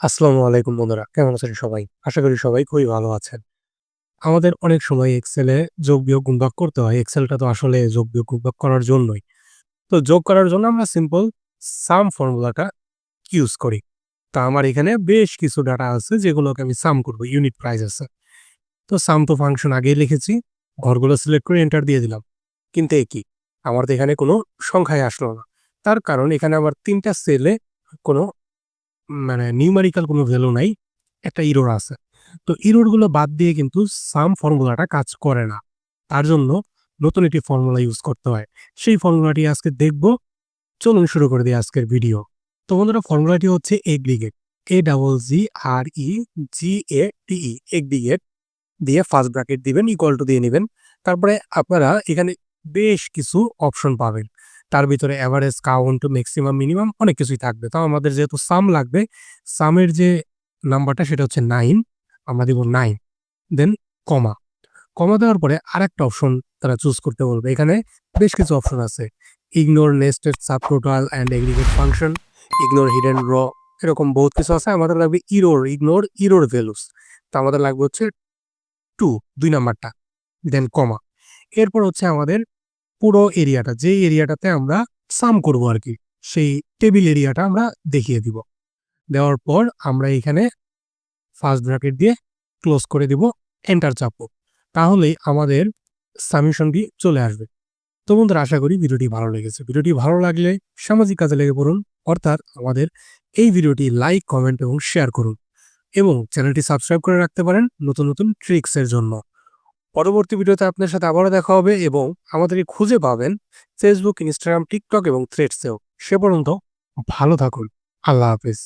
আসসালামু আলাইকুম বন্ধুরা, কেমন আছেন সবাই? আশা করি সবাই খুবই ভালো আছেন। আমাদের অনেক সময় এক্সেলে যোগ, বিয়োগ গুণভাগ করতে হয়। এক্সেলটা তো আসলে যোগ, বিয়োগ গুণভাগ করার জন্যই। তো যোগ করার জন্য আমরা সিম্পল সাম ফর্মুলাটা ইউজ করি। তা আমার এখানে বেশ কিছু ডাটা আছে যেগুলোকে আমি সাম করব ইউনিট প্রাইস আছে। তো সাম তো ফাংশন আগেই লিখেছি, ঘরগুলো সিলেক্ট করে এন্টার দিয়ে দিলাম। কিন্তু এ কি? আমার তো এখানে কোনো সংখ্যায় আসলো না। তার কারণ এখানে আমার তিনটা সেলে কোনো মানে নিউমারিক্যাল কোনো ভ্যালু নাই, একটা ইরোর আছে। তো ইরোরগুলো বাদ দিয়ে কিন্তু সাম ফর্মুলাটা কাজ করে না। তার জন্য নতুন একটি ফর্মুলা ইউজ করতে হয়। সেই ফর্মুলাটি আজকে দেখব। চলুন শুরু করে দিই আজকের ভিডিও তো বন্ধুরা ফর্মুলাটি হচ্ছে aggregate A double G R E G A TE aggregate দিয়ে ফার্স্ট ব্র্যাকেট দিবেন ইকুয়াল টু দিয়ে নেবেন। তারপরে আপনারা এখানে বেশ কিছু অপশন পাবেন। তার ভিতরে অ্যাভারেজ কাউন্ট ম্যাক্সিমাম মিনিমাম অনেক কিছুই থাকবে। তো আমাদের যেহেতু সাম লাগবে সামের যে নাম্বারটা সেটা হচ্ছে নাইন আমরা দিব নাইন দেন কমা কমা দেওয়ার পরে আরেকটা অপশন তারা চুজ করতে বলবে। এখানে বেশ কিছু অপশন আছে। Ignore nested sub total and aggregate function ignore hidden row এরকম বহুত কিছু আছে। আমাদের লাগবে ইরোর ইগনোর ইরোর ভ্যালুস তো আমাদের লাগবে হচ্ছে টু দুই নাম্বারটা দেন কমা এরপর হচ্ছে আমাদের পুরো এরিয়াটা, যে এরিয়াটাতে আমরা সাম করব আর কি সেই টেবিল এরিয়াটা আমরা দেখিয়ে দিব। দেওয়ার পর আমরা এখানে ফার্স্ট ব্র্যাকেট দিয়ে ক্লোজ করে দিব এন্টার চাপবো। তাহলেই আমাদের সামিশনটি চলে আসবে। তো বন্ধুরা, আশা করি ভিডিওটি ভালো লেগেছে। ভিডিওটি ভালো লাগলে সামাজিক কাজে লেগে পড়ুন, অর্থাৎ আমাদের এই ভিডিওটি লাইক কমেন্ট এবং শেয়ার করুন। এবং চ্যানেলটি সাবস্ক্রাইব করে রাখতে পারেন নতুন নতুন ট্রিক্সের জন্য। পরবর্তী ভিডিওতে আপনার সাথে আবারও দেখা হবে এবং আমাদেরকে খুঁজে পাবেন ফেসবুক ইনস্টাগ্রাম টিকটক এবং থ্রেডসেও সে পর্যন্ত ভালো থাকুন। আল্লাহ হাফেজ।